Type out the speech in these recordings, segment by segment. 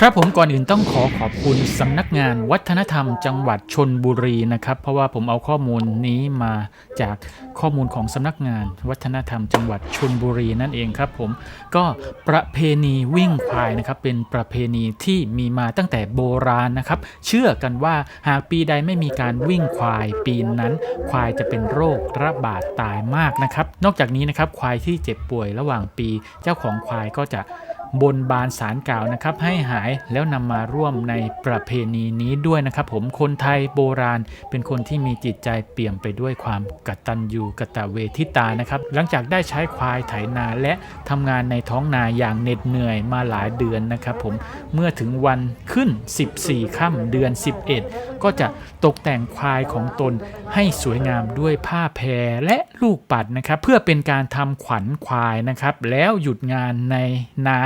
ครับผมก่อนอื่นต้องขอขอบคุณสำนักงานวัฒนธรรมจังหวัดชนบุรีนะครับ เพราะว่าผมเอาข้อมูลนี้มาจากข้อมูลของสำนักงานวัฒนธรรมจังหวัดชนบุรีนั่นเองครับผมก็ประเพณีวิ่งควายนะครับเป็นประเพณีที่มีมาตั้งแต่โบราณนะครับ เชื่อกันว่าหากปีใดไม่มีการวิ่งควายปีนั้น ควายจะเป็นโรคระบาดตายมากนะครับ นอกจากนี้นะครับควายที่เจ็บป่วยระหว่างปีเจ้าของควายก็จะ บนบานสารกล่าวนะครับ ให้หายแล้วนำมาร่วมในประเพณีนี้ด้วยนะครับผมคนไทยโบราณ เป็นคนที่มีจิตใจเปี่ยมไปด้วยความกตัญญูกตเวทิตานะครับ หลังจากได้ใช้ควายไถนาและทำงานในท้องนาอย่างเหน็ดเหนื่อยมาหลายเดือนนะครับผมเมื่อถึงวันขึ้น 14ค่ำเดือน 11 ก็จะตกแต่งควายของตนให้สวยงามด้วยผ้าแพรและลูกปัดนะครับ เพื่อเป็นการทำขวัญควายนะครับ แล้วหยุดงานในนา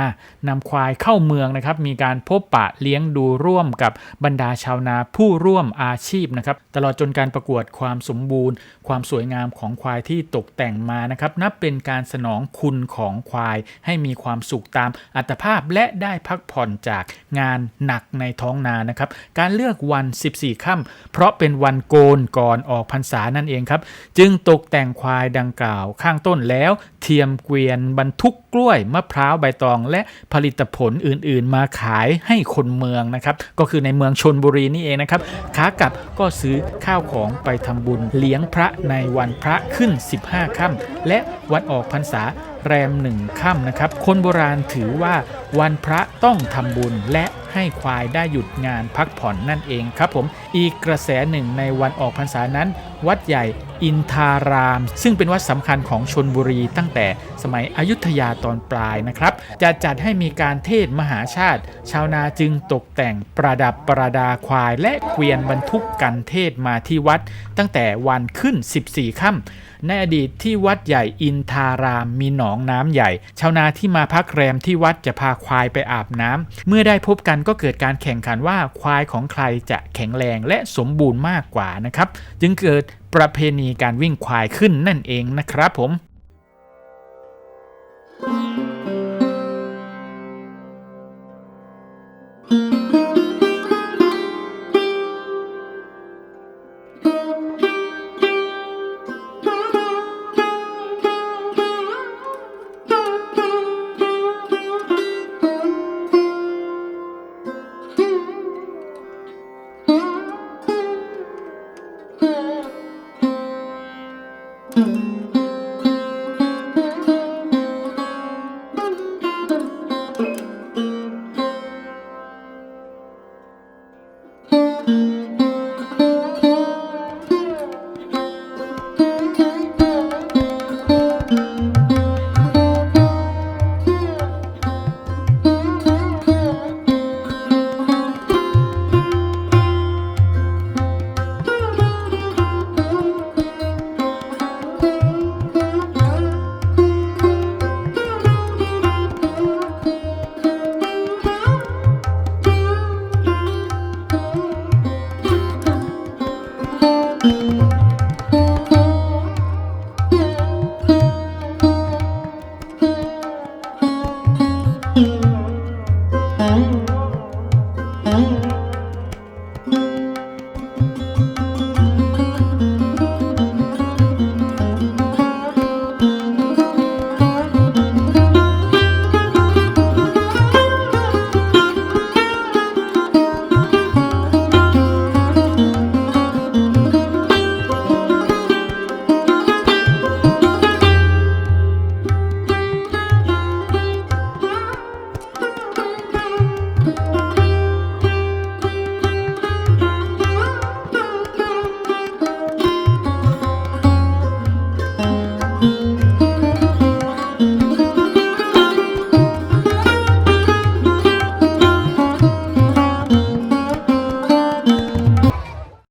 นำควายเข้าเมืองนะครับ มีการพบปะเลี้ยงดูร่วมกับบรรดาชาวนาผู้ร่วมอาชีพนะครับ ตลอดจนการประกวดความสมบูรณ์ ความสวยงามของควายที่ตกแต่งมานะครับ นับเป็นการสนองคุณของควาย ให้มีความสุขตามอัตภาพและได้พักผ่อนจากงานหนักในท้องนานะครับ การเลือกวัน 14 ค่ำเพราะเป็นวันโกนก่อนออกพรรษานั่นเองครับ จึงตกแต่งควายดังกล่าวข้างต้นแล้ว เทียมเกวียนบรรทุกกล้วยมะพร้าวใบตองและผลิตผลอื่นๆ มาขายให้คนเมืองนะครับ ก็คือในเมืองชนบุรีนี่เองนะครับขากลับก็ซื้อข้าวของไปทำบุญเลี้ยงพระในวันพระขึ้น 15ค่ำและวันออกพรรษาแรมหนึ่งค่ำนะครับ คนโบราณถือว่าวันพระต้องทำบุญและให้ควายได้หยุดงานพักผ่อนนั่นเองครับผม อีกกระแสหนึ่งในวันออกพรรษานั้น วัดใหญ่ อินทาราม ซึ่งเป็นวัดสำคัญของชนบุรีตั้งแต่สมัยอยุธยาตอนปลายนะครับ จะจัดให้มีการเทศมหาชาติ ชาวนาจึงตกแต่งประดับประดาควาย และเกวียนบรรทุกกันเทศมาที่วัด ตั้งแต่วันขึ้น 14 ค่ำในอดีตที่วัดใหญ่อินทารามมีหนองน้ำใหญ่ ชาวนาที่มาพักแรมที่วัดจะพาควายไปอาบน้ำเมื่อได้พบกันก็เกิดการแข่งขันว่าควายของใครจะแข็งแรงและสมบูรณ์มากกว่านะครับ จึงเกิด ประเพณีการวิ่งควายขึ้นนั่นเองนะครับผม Mm-hmm.